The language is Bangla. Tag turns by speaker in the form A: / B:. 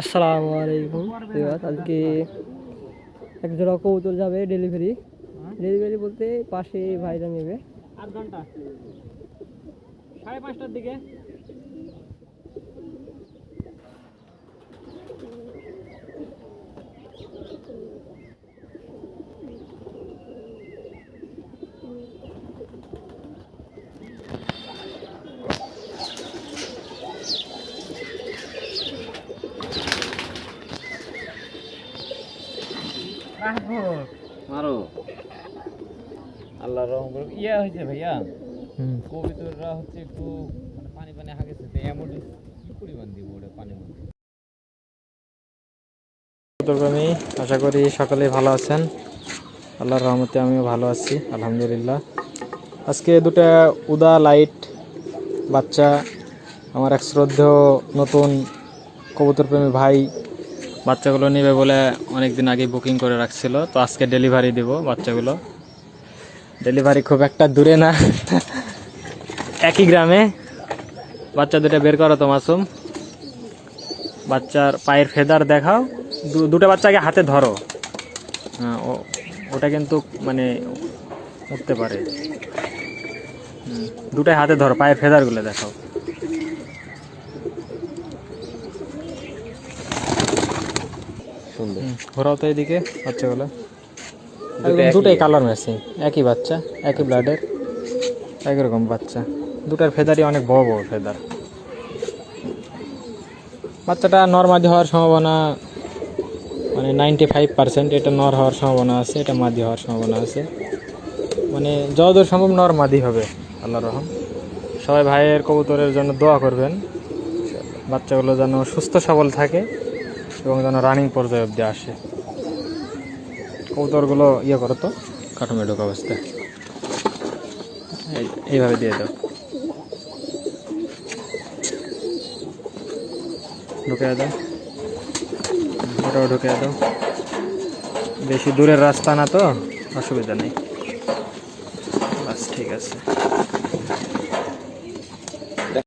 A: আসসালামু আলাইকুম আজকে এক জোড়া কৌতল যাবে ডেলিভারি ডেলিভারি বলতে পাশে ভাইরা নেবে।
B: আধ ঘণ্টা। সাড়ে পাঁচটার দিকে। মারো। আল্লাহ রহম করুক ইয়া হয়েছে ভাইয়া কবিতররা হচ্ছে একটু মানে পানি পানি হাগেছে তো এমন কি পরিমাণ দিব ওটা পানির মধ্যে?
C: কবুতরপ্রেমী আশা করি সকলেই ভালো আছেন। আল্লাহর রহমতে আমিও ভালো আছি আলহামদুলিল্লাহ। আজকে দুটা উদা লাইট বাচ্চা আমার এক শ্রদ্ধেয় নতুন কবুতরপ্রেমী ভাই বাচ্চাগুলো নেবে বলে অনেক দিন আগে বুকিং করে রাখছিল। তো আজকে ডেলিভারি দিব বাচ্চাগুলো। ডেলিভারি খুব একটা দূরে না। একই গ্রামে। বাচ্চা দুটা বের করো তো মাসুম। বাচ্চার পায়ের ফেদার দেখাও। দুটো বাচ্চাকে হাতে ধরো। হ্যাঁ, ওটা কিন্তু মানে উঠতে পারে। দুটাই হাতে ধরো পায়ের ফেদারগুলো দেখাও।
B: সুন্দর।
C: ঘোরাও তো এদিকে বাচ্চাগুলো। দুটাই কালার ম্যাচিং একই বাচ্চা একই ব্লাডের একই রকম বাচ্চা। দুটার ফেদারই অনেক বড় বড় ফেদার বাচ্চাটা নর্মাদি হওয়ার সম্ভাবনা মানে নাইনটি ফাইভ পার্সেন্ট এটা নর হওয়ার সম্ভাবনা আছে এটা মাদি হওয়ার সম্ভাবনা আছে। মানে যতদূর সম্ভব নর মাদি হবে আল্লাহ রহম। সবাই ভাইয়ের কবুতরের জন্য দোয়া করবেন। বাচ্চাগুলো যেন সুস্থ সবল থাকে। এবং যেন রানিং পর্যায়ে অব্দি আসে। কবুতরগুলো ইয়ে করো তো। কাঠমেডুক অবস্থায়। এই- এইভাবে দিয়ে দাও। ঢুকে দাও। ওটাও ঢুকে দাও। বেশি দূরের রাস্তা না তো? অসুবিধা নেই। বাস, ঠিক আছে।